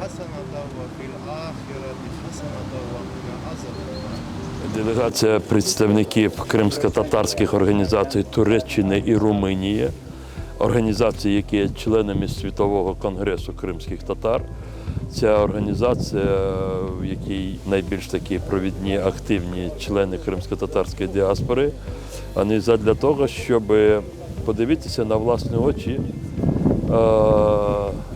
حسنة وفي الآخرة حسنة وقنا عذاب النار Делегація представників кримсько-татарських організацій Туреччини і Румунії, організації, які є членами Світового конгресу кримських татар. Ця організація, в якій найбільш такі провідні активні члени кримсько-татарської діаспори, вони задля того, щоб подивитися на власні очі, е,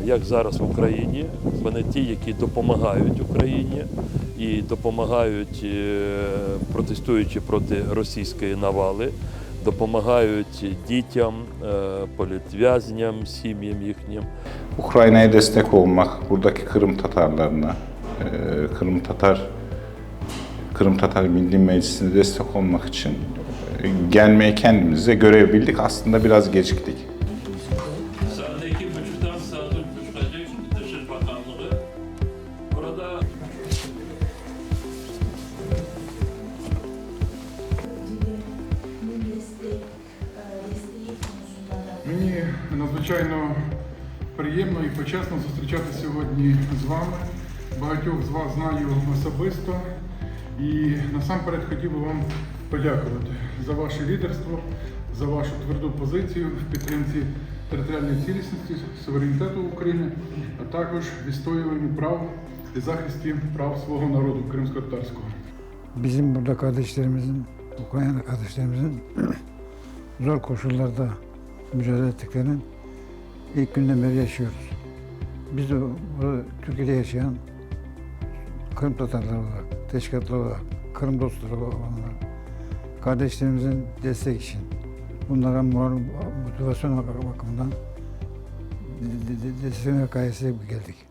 як зараз в Україні. Вони ті, які допомагають Україні і допомагають, е, протестуючи проти rосійської навали, допомагають дітям, е, політв'язням, сім'ям їхнім. E, Kırım Tatar Kırım Tatar Milli Meclisi'ne destek olmak için e, gelmeye kendimize görev bildik. Aslında biraz geciktik. Надзвичайно приємно і почесно зустрічати сьогодні з вами. Багатьох з вас знаю особисто. І насамперед хотів би вам подякувати за ваше лідерство, за вашу тверду позицію в підтримці територіальної цілісності, суверенітету України, а також відстоюванні прав і захисті прав свого народу кримсько-татарського. Bizim burada kardeşlerimizin, Ukrayna kardeşlerimizin zor koşullarda mücadele ettiklerini ilk günden beri yaşıyoruz. Biz de burada Türkiye'de yaşayan Kırım Tatarları olarak, teşkilatlar olarak, Kırım dostları olanlar, kardeşlerimizin destek için, bunlara moral, motivasyon bakımından de- destek gayesiyle geldik.